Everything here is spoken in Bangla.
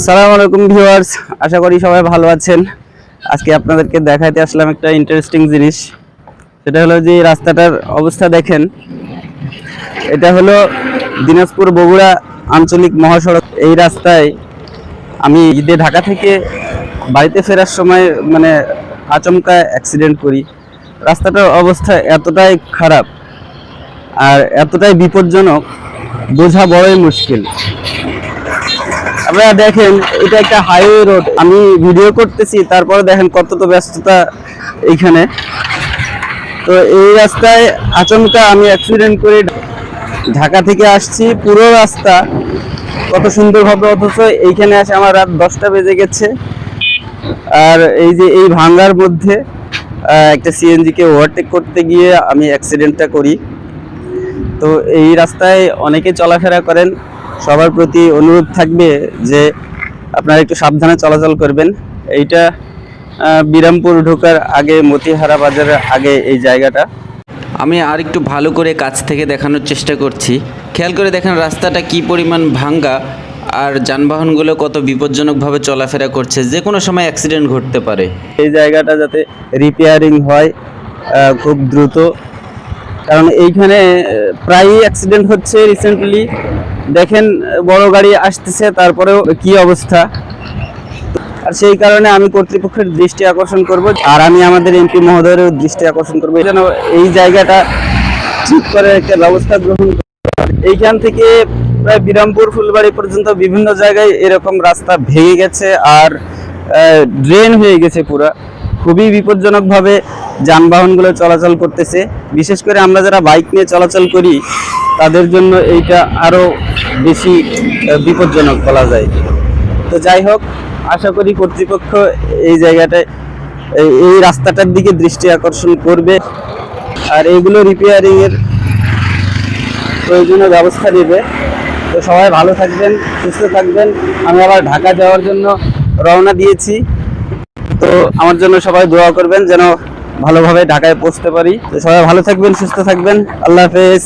সালাম আলাইকুম ভিউয়ার্স, আশা করি সবাই ভালো আছেন। আজকে আপনাদেরকে দেখাইতে আসলাম একটা ইন্টারেস্টিং জিনিস। সেটা হলো যে রাস্তাটার অবস্থা দেখেন। এটা হলো দিনাজপুর বগুড়া আঞ্চলিক মহাসড়ক। এই রাস্তায় আমি ঈদে ঢাকা থেকে বাড়িতে ফেরার সময় মানে আচমকা অ্যাক্সিডেন্ট করি। রাস্তাটার অবস্থা এতটাই খারাপ আর এতটাই বিপজ্জনক, বোঝা বড়ই মুশকিল। আপনারা দেখেন, এটা একটা হাইওয়ে রোড আমি ভিডিও করতেছি, তারপরে দেখেন কত তো ব্যস্ততা এইখানে। তো এই রাস্তায় আচমকা আমি অ্যাক্সিডেন্ট করে ঢাকা থেকে আসছি, পুরো রাস্তা কত সুন্দরভাবে অথচ এইখানে আসে আমার রাত দশটা বেজে গেছে। আর এই যে এই ভাঙ্গার মধ্যে একটা সিএনজিকে ওভারটেক করতে গিয়ে আমি অ্যাক্সিডেন্টটা করি। তো এই রাস্তায় অনেকে চলাফেরা করেন সবার প্রতি অনুরোধ থাকবে যে আপনারা একটু সাবধানে চলাচল করবেন। এইটা বিরামপুর ঢোকার আগে মতিহারা বাজারের আগে এই জায়গাটা। আমি আর একটু ভালো করে কাছ থেকে দেখানোর চেষ্টা করছি। খেয়াল করে দেখেন রাস্তাটা কি পরিমাণ ভাঙ্গা আর যানবাহনগুলো কত বিপজ্জনকভাবে চলাফেরা করছে। যে কোনো সময় অ্যাক্সিডেন্ট ঘটতে পারে। এই জায়গাটা যাতে রিপেয়ারিং হয় খুব দ্রুত। কারণ এইখানে প্রায়ই অ্যাক্সিডেন্ট হচ্ছে রিসেন্টলি দেখেন বড় গাড়ি আসতেছে, তারপরেও কি অবস্থা। আর সেই কারণে আমি কর্তৃপক্ষের দৃষ্টি আকর্ষণ করব, আর আমি আমাদের এমপি মহোদয়েরও দৃষ্টি আকর্ষণ করব। যেন এই জায়গাটা ঠিক করে একটা ব্যবস্থা গ্রহণ। এইখান থেকে প্রায় বিরামপুর, ফুলবাড়ি পর্যন্ত বিভিন্ন জায়গায় এরকম রাস্তা ভেঙে গেছে, আর ড্রেন হয়ে গেছে পুরা। খুবই বিপজ্জনকভাবে যানবাহনগুলো চলাচল করতেছে। বিশেষ করে আমরা যারা বাইক নিয়ে চলাচল করি, তাদের জন্য এইটা আরও বেশি বিপজ্জনক বলা যায়। তো যাই হোক, আশা করি কর্তৃপক্ষ এই জায়গাটায় এই- রাস্তাটার দিকে দৃষ্টি আকর্ষণ করবে। আর এইগুলো রিপেয়ারিংয়ের প্রয়োজনীয় ব্যবস্থা নেবে। তো সবাই ভালো থাকবেন, সুস্থ থাকবেন। আমি আবার ঢাকা যাওয়ার জন্য রওনা দিয়েছি। তো আমার জন্য সবাই দোয়া করবেন যেন ভালোভাবে ঢাকায় পৌঁছতে পারি। তো সবাই ভালো থাকবেন, সুস্থ থাকবেন। আল্লাহ হাফেজ।